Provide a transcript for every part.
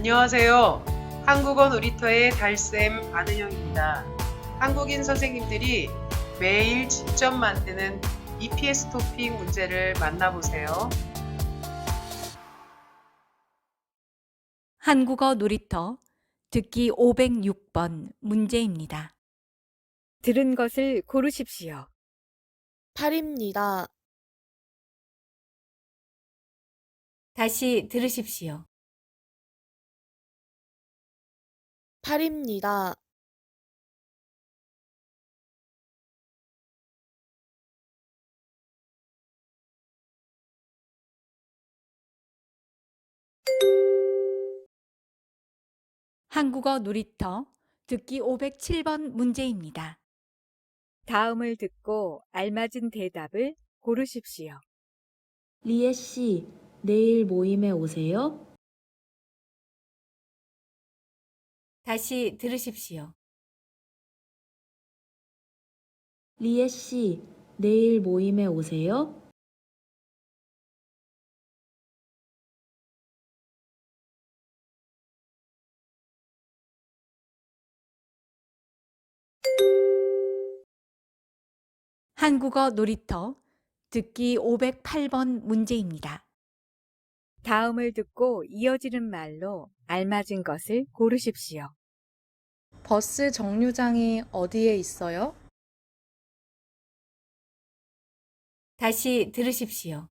안녕하세요. 한국어 놀이터의 달쌤 안은영입니다. 한국인 선생님들이 매일 직접 만드는 EPS 토픽 문제를 만나보세요. 한국어 놀이터 듣기 506번 문제입니다. 들은 것을 고르십시오. 8입니다. 다시 들으십시오. 8입니다. 한국어 놀이터 듣기 507번 문제입니다. 다음을 듣고 알맞은 대답을 고르십시오. 리에 씨, 내일 모임에 오세요? 다시 들으십시오. 리에 씨, 내일 모임에 오세요? 한국어 놀이터 듣기 508번 문제입니다. 다음을 듣고 이어지는 말로 알맞은 것을 고르십시오. 버스 정류장이 어디에 있어요? 다시 들으십시오.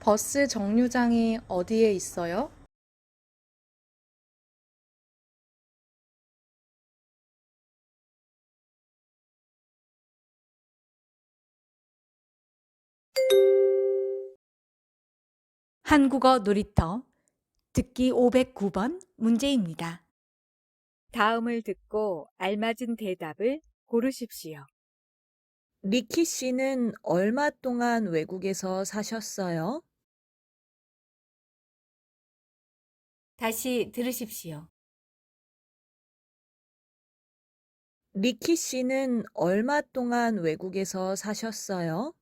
버스 정류장이 어디에 있어요? 한국어 놀이터 듣기 509번 문제입니다. 다음을 듣고 알맞은 대답을 고르십시오. 리키 씨는 얼마 동안 외국에서 사셨어요? 다시 들으십시오. 리키 씨는 얼마 동안 외국에서 사셨어요?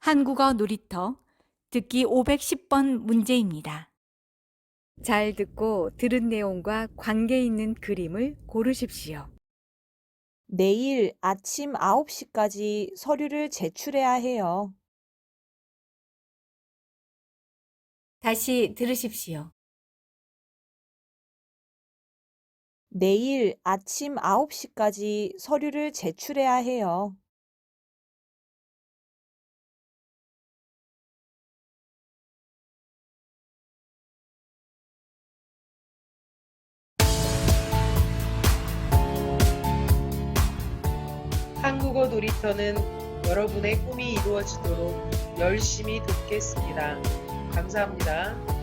한국어 놀이터 듣기 510번 문제입니다. 잘 듣고 들은 내용과 관계 있는 그림을 고르십시오. 내일 아침 9시까지 서류를 제출해야 해요. 다시 들으십시오. 내일 아침 9시까지 서류를 제출해야 해요. 한국어 놀이터는 여러분의 꿈이 이루어지도록 열심히 돕겠습니다. 감사합니다.